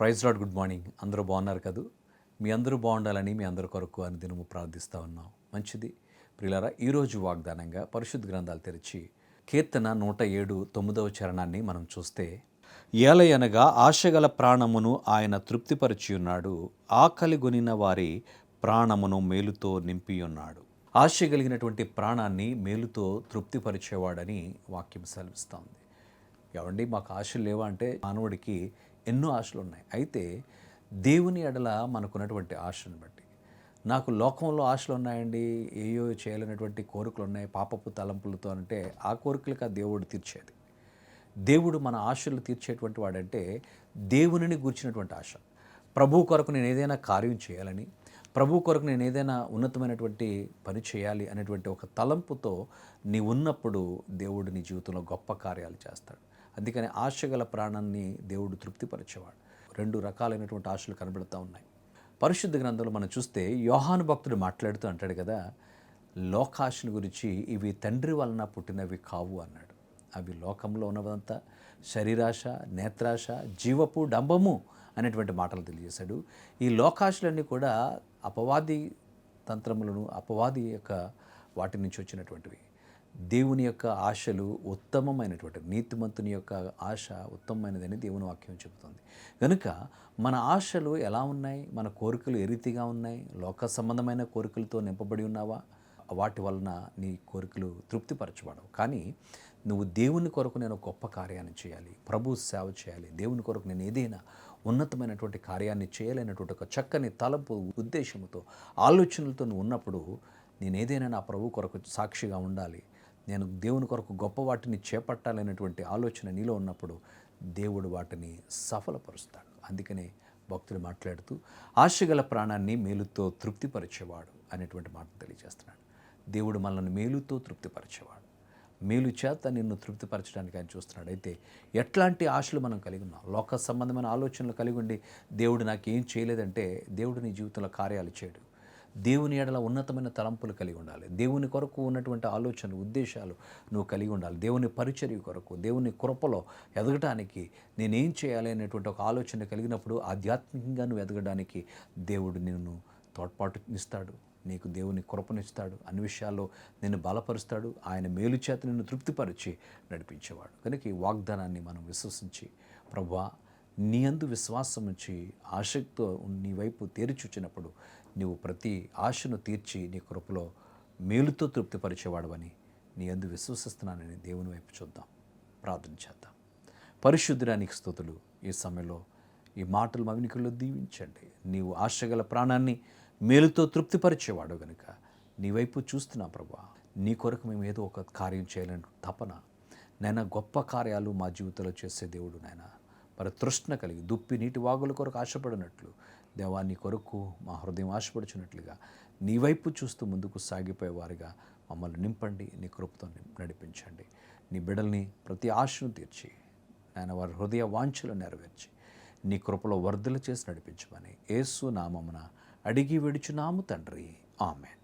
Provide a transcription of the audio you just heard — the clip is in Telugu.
Praise lord good morning. అందరూ బాగున్నారు కదూ? మీ అందరూ బాగుండాలని మీ అందరి కొరకు అని దినము ప్రార్థిస్తూ ఉన్నాం. మంచిది. ప్రియులారా ఈరోజు వాగ్దానంగా పరిశుద్ధ గ్రంథాలు తెరిచి కీర్తన నూట ఏడు తొమ్మిదవ చరణాన్ని మనం చూస్తే ఏలయనగా ఆశగల ప్రాణమును ఆయన తృప్తిపరిచి ఉన్నాడు ఆకలి గొనిన వారి ప్రాణమును మేలుతో నింపి ఉన్నాడు ఆశ కలిగినటువంటి ప్రాణాన్ని మేలుతో తృప్తిపరిచేవాడని వాక్యం సెలవిస్తోంది. ఏమండి మాకు ఆశలు లేవా అంటే మానవుడికి ఎన్నో ఆశలు ఉన్నాయి అయితే దేవుని ఎడల మనకున్నటువంటి ఆశను బట్టి. నాకు లోకంలో ఆశలు ఉన్నాయండి ఏయో చేయాలనేటువంటి కోరికలు ఉన్నాయి పాపపు తలంపులతో అంటే ఆ కోరికలకు ఆ దేవుడు తీర్చేది. దేవుడు మన ఆశలు తీర్చేటువంటి వాడంటే దేవునిని గూర్చినటువంటి ఆశ. ప్రభు కొరకు నేను ఏదైనా కార్యం చేయాలని ప్రభు కొరకు నేను ఏదైనా ఉన్నతమైనటువంటి పని చేయాలి అనేటువంటి ఒక తలంపుతో నీ ఉన్నప్పుడు దేవుడు నీ జీవితంలో గొప్ప కార్యాలు చేస్తాడు. అందుకని ఆశ గల ప్రాణాన్ని దేవుడు తృప్తిపరిచేవాడు. రెండు రకాలైనటువంటి ఆశలు కనబడుతూ ఉన్నాయి. పరిశుద్ధ గ్రంథంలో మనం చూస్తే యోహాను భక్తుడు మాట్లాడుతూ అంటాడు కదా లోకాశల గురించి ఇవి తండ్రి వలన పుట్టినవి కావు అన్నాడు. అవి లోకంలో ఉన్నదంతా శరీరాశ నేత్రాశ జీవపు డంబము అనేటువంటి మాటలు తెలియజేశాడు. ఈ లోకాశలన్నీ కూడా అపవాది తంత్రములను అపవాది యొక్క వాటి నుంచి వచ్చినటువంటివి. దేవుని యొక్క ఆశలు ఉత్తమమైనటువంటి నీతిమంతుని యొక్క ఆశ ఉత్తమమైనదని దేవుని వాక్యం చెబుతుంది. కనుక మన ఆశలు ఎలా ఉన్నాయి? మన కోరికలు ఏ రీతిగా ఉన్నాయి? లోక సంబంధమైన కోరికలతో నింపబడి ఉన్నావా? వాటి వలన నీ కోరికలు తృప్తిపరచబడవు. కానీ నువ్వు దేవుని కొరకు నేను గొప్ప కార్యాన్ని చేయాలి. ప్రభు సేవ చేయాలి. దేవుని కొరకు నేను ఏదైనా ఉన్నతమైనటువంటి కార్యాన్ని చేయాలనేటువంటి ఒక చక్కని తలపు ఉద్దేశంతో ఆలోచనలతో నువ్వు ఉన్నప్పుడు నేను ఏదైనా నా ప్రభు కొరకు సాక్షిగా ఉండాలి. నేను దేవుని కొరకు గొప్ప వాటిని చేపట్టాలనేటువంటి ఆలోచన నీలో ఉన్నప్పుడు దేవుడు వాటిని సఫలపరుస్తాడు. అందుకనే భక్తుడు మాట్లాడుతూ ఆశగల ప్రాణాన్ని మేలుతో తృప్తిపరిచేవాడు అనేటువంటి మాట తెలియజేస్తున్నాడు. దేవుడు మనల్ని మేలుతో తృప్తిపరిచేవాడు. మేలు చేత నిన్ను తృప్తిపరచడానికి ఆయన చూస్తున్నాడు. అయితే ఎట్లాంటి ఆశలు మనం కలిగి ఉన్నాం? లోక సంబంధమైన ఆలోచనలు కలిగి ఉండి దేవుడు నాకేం చేయలేదంటే దేవుడు నీ జీవితంలో కార్యాలు చేయడు. దేవుని ఎడల ఉన్నతమైన తలంపులు కలిగి ఉండాలి. దేవుని కొరకు ఉన్నటువంటి ఆలోచనలు ఉద్దేశాలు నువ్వు కలిగి ఉండాలి. దేవుని పరిచర్య కొరకు దేవుని కృపలో ఎదగటానికి నేనేం చేయాలి అనేటువంటి ఒక ఆలోచన కలిగినప్పుడు ఆధ్యాత్మికంగా నువ్వు ఎదగడానికి దేవుడు నిన్ను తోడ్పాటునిస్తాడు నీకు దేవుని కృపనిస్తాడు. అన్ని విషయాల్లో నిన్ను బలపరుస్తాడు. ఆయన మేలు చేత నిన్ను తృప్తిపరిచి నడిపించేవాడు. కనుక ఈ వాగ్దానాన్ని మనం విశ్వసించి ప్రభా నీ అందు విశ్వాసం ఉంచి ఆసక్తితో నీ వైపు తేరిచూచినప్పుడు నీవు ప్రతి ఆశను తీర్చి నీ కృపలో మేలుతో తృప్తిపరిచేవాడవని నీ అందు విశ్వసిస్తున్నానని దేవుని వైపు చూద్దాం. ప్రార్థన చేద్దాం. పరిశుద్ధురానికి స్థుతులు. ఈ సమయంలో ఈ మాటలు మవినికుల్లో దీవించండి. నీవు ఆశగల ప్రాణాన్ని మేలుతో తృప్తిపరిచేవాడు గనుక నీ వైపు చూస్తున్నా ప్రభా. నీ కొరకు మేము ఏదో ఒక కార్యం చేయాలని తపన. నైనా గొప్ప కార్యాలు మా జీవితంలో చేసే దేవుడు నాయన. మరి తృష్ణ కలిగి దుప్పి నీటి వాగుల కొరకు ఆశపడినట్లు దేవా నీ కొరకు మా హృదయం ఆశపడుచున్నట్లుగా నీ వైపు చూస్తూ ముందుకు సాగిపోయేవారుగా మమ్మల్ని నింపండి నీ కృపతో నడిపించండి. నీ బిడల్ని ప్రతి ఆశను తీర్చి ఆయన వారి హృదయ వాంఛలు నెరవేర్చి నీ కృపలో వర్ధలు చేసి నడిపించమని ఏసు నామమున అడిగి విడుచున్నాము తండ్రి. ఆమెన్.